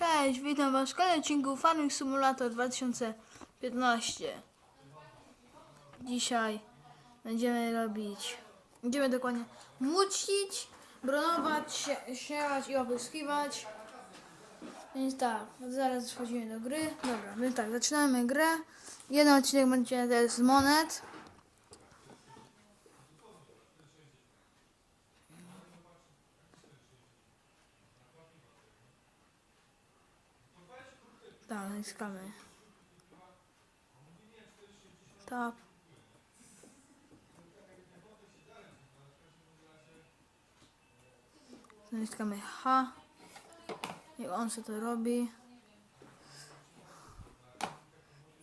Cześć, witam Was w kolejnym odcinku Farming Simulator 2015. Dzisiaj będziemy robić, będziemy dokładnie mucić, bronować, sie- siewać i opryskiwać. Więc tak, zaraz wchodzimy do gry. Dobra, więc tak, zaczynamy grę. Jeden odcinek będzie z monet. Tak, naciskamy. Tak. Naciskamy H. I on co to robi.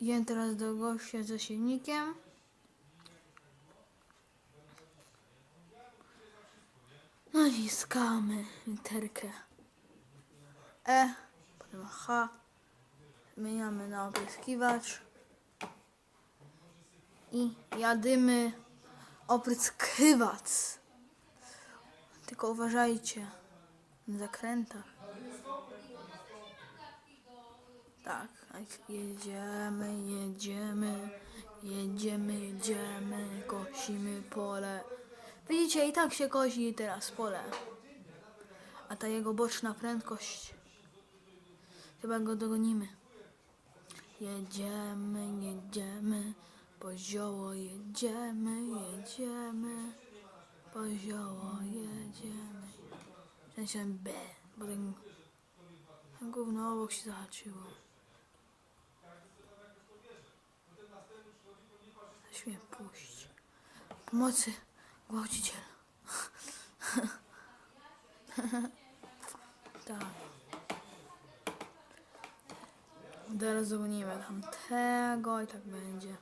Idziemy teraz do gościa ze silnikiem. Naciskamy literkę E, potem H. Zmieniamy na opryskiwacz. I jadymy opryskiwacz. Tylko uważajcie na zakrętach. Tak, a jedziemy, jedziemy, jedziemy, jedziemy, kosimy pole. Widzicie, i tak się kosi teraz pole. A ta jego boczna prędkość, chyba go dogonimy. Jedziemy, jedziemy, po zioło jedziemy, jedziemy, po zioło jedziemy. Sensie B, bo ten, ten gówno obok się zahaczyło. Weź mnie puść. Pomocy, gwałciciel. tak. Teraz dzwonimy tamtego i tak będzie.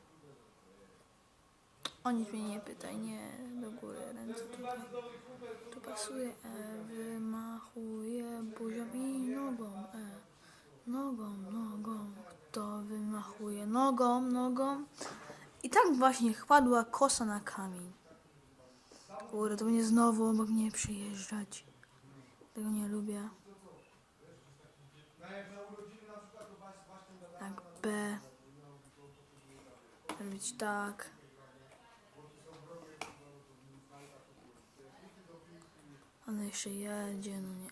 O nic mnie nie pytaj, nie, do góry, ręce tutaj. Tu pasuje, e, wymachuje buzią i nogą, e. Nogą, nogą, kto wymachuje nogą, nogą. I tak właśnie wpadła kosa na kamień. Kurde, to będzie znowu obok mnie przyjeżdżać. Tego nie lubię. Tak, B. Robić tak. On jeszcze jedzie, no nie.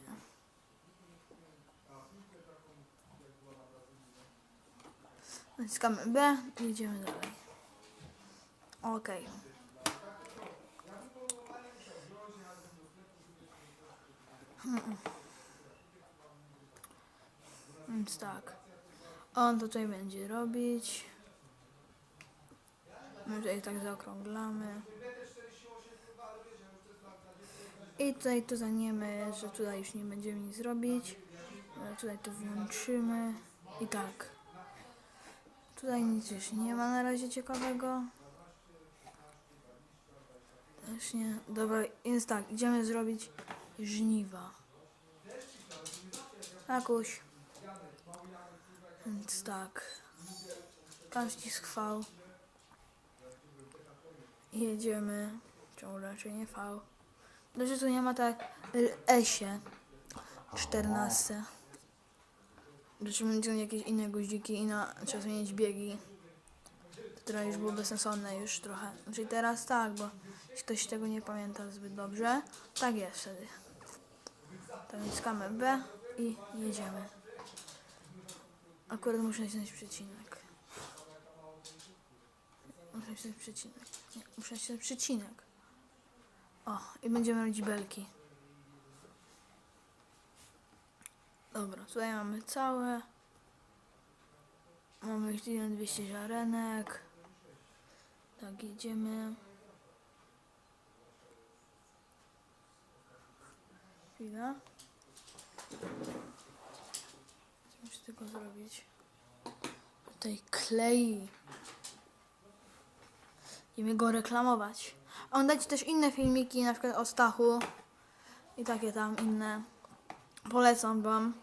Naciskamy B i idziemy dalej. Okej. Hmm. Więc tak. On tutaj będzie robić. My tutaj tak zaokrąglamy. I tutaj to zaniemy, że tutaj już nie będziemy nic robić. Ale tutaj to włączymy. I tak. Tutaj nic już nie ma na razie ciekawego. Też nie. Dobra, więc tak, idziemy zrobić żniwa. Jakoś. Więc tak. Ścisk V. Jedziemy. Czemu raczej nie V? Dobrze, tu nie ma tak S-ie. 14. Znaczy będą jakieś inne guziki i na trzeba zmienić biegi. To teraz już było bezsensowne już trochę. Znaczy teraz tak, bo ktoś tego nie pamięta zbyt dobrze, tak jest wtedy. Tak naciskamy B i jedziemy. Akurat muszę nacisnąć przecinek. Muszę nacisnąć przecinek. Nie, muszę nacisnąć przecinek. O, i będziemy robić belki. Dobra, tutaj mamy całe. Mamy już 1200 ziarenek. Tak, jedziemy. Chwila. Muszę tego zrobić? Tutaj klei. Będziemy go reklamować. A on dać też inne filmiki, na przykład o Stachu. I takie tam inne. Polecam wam.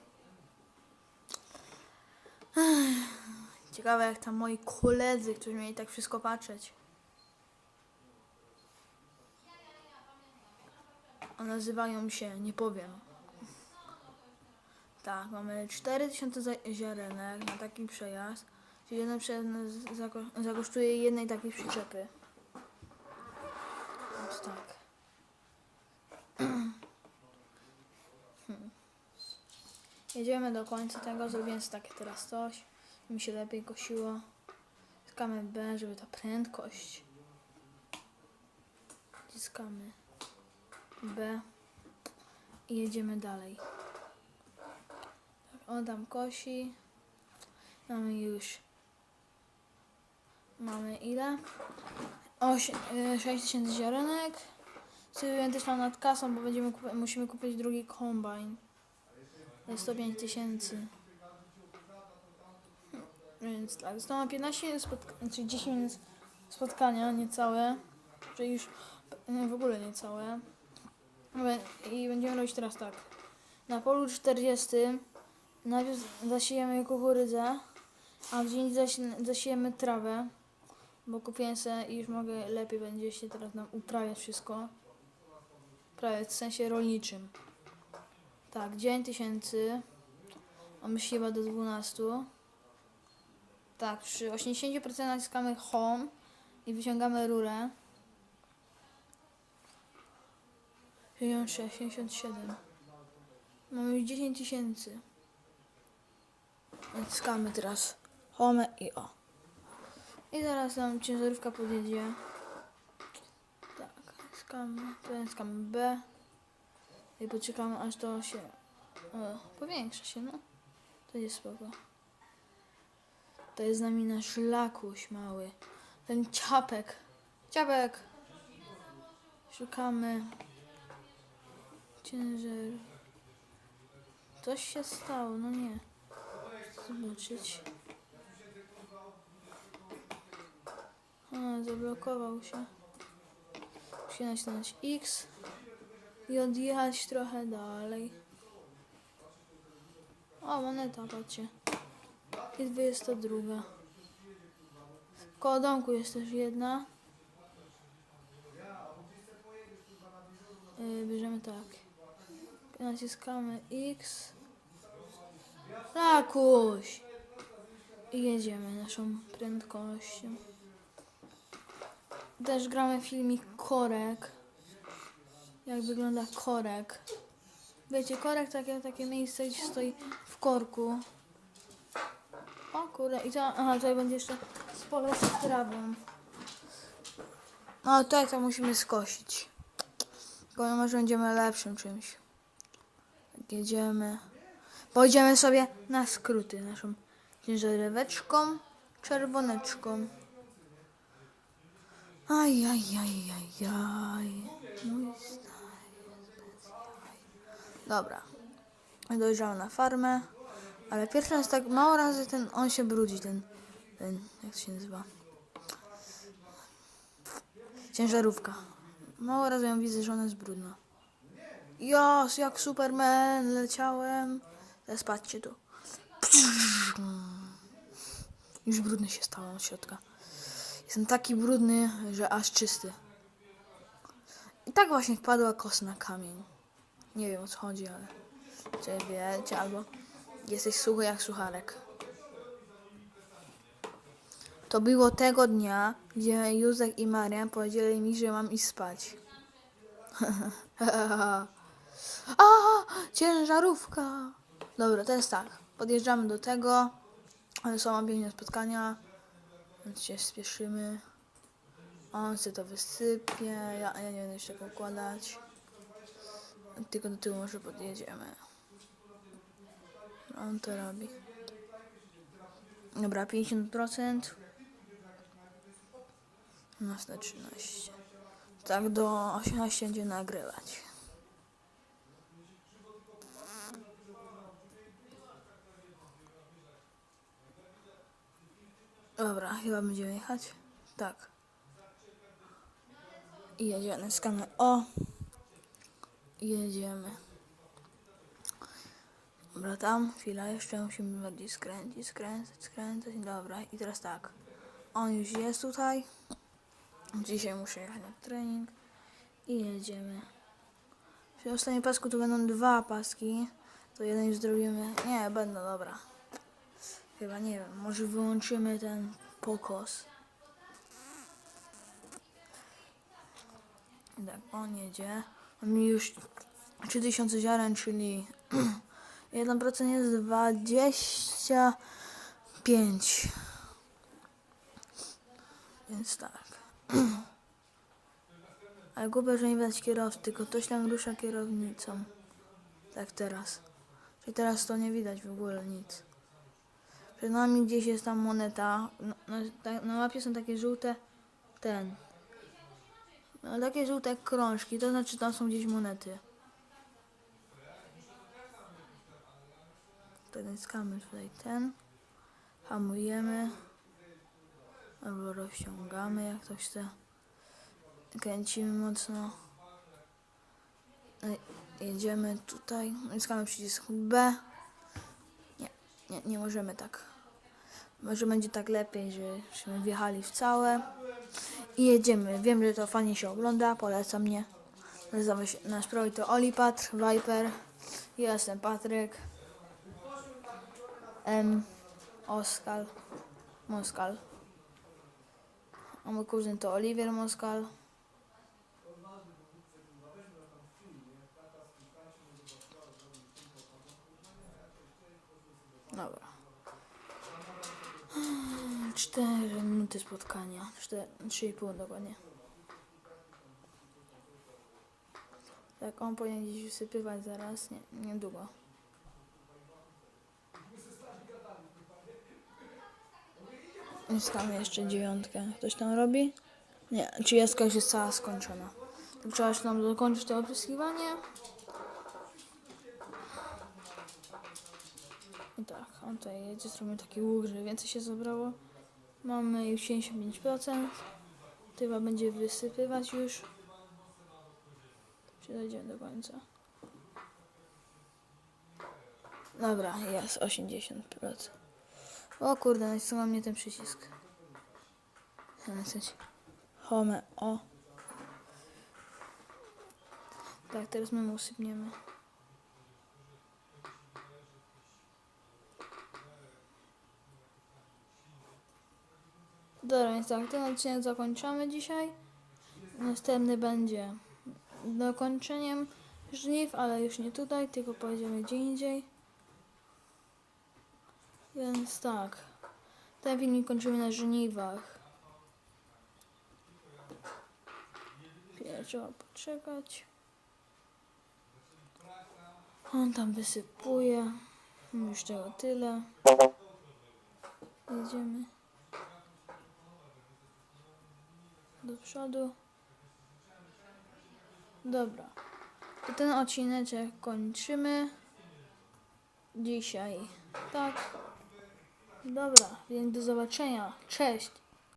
Ciekawe jak tam moi koledzy, którzy mieli tak wszystko patrzeć. A nazywają się, nie powiem. Tak, mamy 4000 za- ziarenek na taki przejazd. Czyli jeden przejazd zakosztuje jednej takiej przyczepy. Tak. Hmm. Jedziemy do końca tego, zrobiłem sobie takie teraz coś. Mi się lepiej kosiło. Wciskamy B, żeby ta prędkość. Wciskamy B i jedziemy dalej. Tak, On tam kosi. Mamy już. Mamy ile? Osie- y, 6000 ziarenek. Sobie też tam nad kasą, bo będziemy kup- musimy kupić drugi kombajn. To jest 105 tysięcy. Więc tak, zostało 15 minut, spotka- czyli 10 minut spotkania, niecałe. Czyli już y, w ogóle niecałe. I będziemy robić teraz tak. Na polu 40 najpierw zasiejemy kukurydzę, a indziej zasi- zasiejemy trawę, bo kupiłem se i już mogę lepiej będzie się teraz nam uprawiać wszystko. Uprawiać w sensie rolniczym. Tak, 9000. Mamy się chyba do 12. Tak, przy 80% naciskamy home i wyciągamy rurę. 66, 67. Mamy już 10 tysięcy. Naciskamy teraz home i o. I zaraz nam ciężarówka podjedzie. Tak, naciskamy, to naciskamy B. I poczekamy aż to się o, powiększa się, no. To jest spoko. To jest z nami nasz lakuś mały. Ten ciapek. Ciapek! Szukamy. Ciężar. Coś się stało, no nie. Zobaczyć. Zablokował się. Musi nacisnąć X i odjechać trochę dalej. O, moneta, patrzcie. I 22. Koło domku jest też jedna. Yy, bierzemy tak. Naciskamy X. Rakuś! I jedziemy naszą prędkością. Też gramy filmik korek. Jak wygląda korek. Wiecie, korek takie, takie miejsce, gdzie stoi w korku. O kurde, i to, aha, tutaj będzie jeszcze pole z trawą. No tutaj to musimy skosić. Tylko może będziemy lepszym czymś. Tak jedziemy. Pojedziemy sobie na skróty naszą ciężaróweczką czerwoneczką. Aj, aj, aj, aj, aj. Mój stary. Dobra. Dojrzałem na farmę. Ale pierwszy raz tak mało razy ten, on się brudzi, ten, ten, jak to się nazywa? Ciężarówka. Mało razy ją widzę, że ona jest brudna. Jos, jak Superman, leciałem. Teraz patrzcie tu. Już brudny się stałem od środka. Jestem taki brudny, że aż czysty. I tak właśnie wpadła kosa na kamień. Nie wiem o co chodzi, ale... Czy wiecie, albo... Jesteś suchy jak sucharek. To było tego dnia, gdzie Józek i Marian powiedzieli mi, że mam iść spać. A, ciężarówka. Dobra, teraz tak. Podjeżdżamy do tego. Są obiegnie spotkania. Więc się spieszymy. On sobie to wysypie. Ja, ja nie będę jeszcze tego układać. Tylko do tyłu może podjedziemy. On to robi. Dobra, 50%. Następne 13. Tak do 18 będzie nagrywać. Dobra, chyba będziemy jechać. Tak. I jedziemy. Skamy O. Jedziemy. Dobra, tam chwila, jeszcze musimy bardziej skręcić, skręcać, skręcać. Dobra, i teraz tak. On już jest tutaj. Dzisiaj muszę jechać na trening. I jedziemy. Przy ostatnim pasku tu będą dwa paski. To jeden już zrobimy. Nie, będę, dobra. Chyba nie wiem, może wyłączymy ten pokos. Tak, on jedzie. Mamy już 3000 ziaren, czyli 1% jest 25. Więc tak. Ale głupio, że nie widać kierowcy, tylko ktoś tam rusza kierownicą. Tak teraz. Czyli teraz to nie widać w ogóle nic. Przed nami gdzieś jest tam moneta. Na, na, ta- na mapie są takie żółte. Ten. No, takie żółte krążki, to znaczy tam są gdzieś monety. To naciskamy tutaj ten. Hamujemy. Albo rozciągamy, jak ktoś chce. Kręcimy mocno. No Jedziemy tutaj. Naciskamy przycisk B. Nie, nie, możemy tak. Może będzie tak lepiej, żeśmy wjechali w całe. I jedziemy. Wiem, że to fajnie się ogląda. Polecam mnie. Nazywamy się, nasz projekt to Olipatr, Viper. Ja jestem Patryk. M. Oskal. Moskal. A mój kuzyn to Oliwier Moskal. Dobra. Minuty spotkania. Trzy i pół dokładnie. Tak, on powinien gdzieś wysypywać zaraz. Nie, niedługo. Jest jeszcze dziewiątkę. Ktoś tam robi? Nie, trzydziestka już jest cała skończona. Trzeba jeszcze nam dokończyć to opryskiwanie. I tak, on tutaj jedzie, zrobimy taki łuk, żeby więcej się zebrało. Mamy już 75%. Chyba będzie wysypywać już. Czy dojdziemy do końca? Dobra, jest 80%. O kurde, nacisnął mnie ten przycisk. Nacisnąć. Home, o. Tak, teraz my usypniemy. Dobra, więc tak, ten odcinek zakończamy dzisiaj. Następny będzie dokończeniem żniw, ale już nie tutaj, tylko pojedziemy gdzie indziej. Więc tak, ten filmik kończymy na żniwach. Chwilę trzeba poczekać. On tam wysypuje. Już tego tyle. Jedziemy. Do przodu. Dobra. To ten odcineczek kończymy dzisiaj. Tak. Dobra, więc do zobaczenia. Cześć.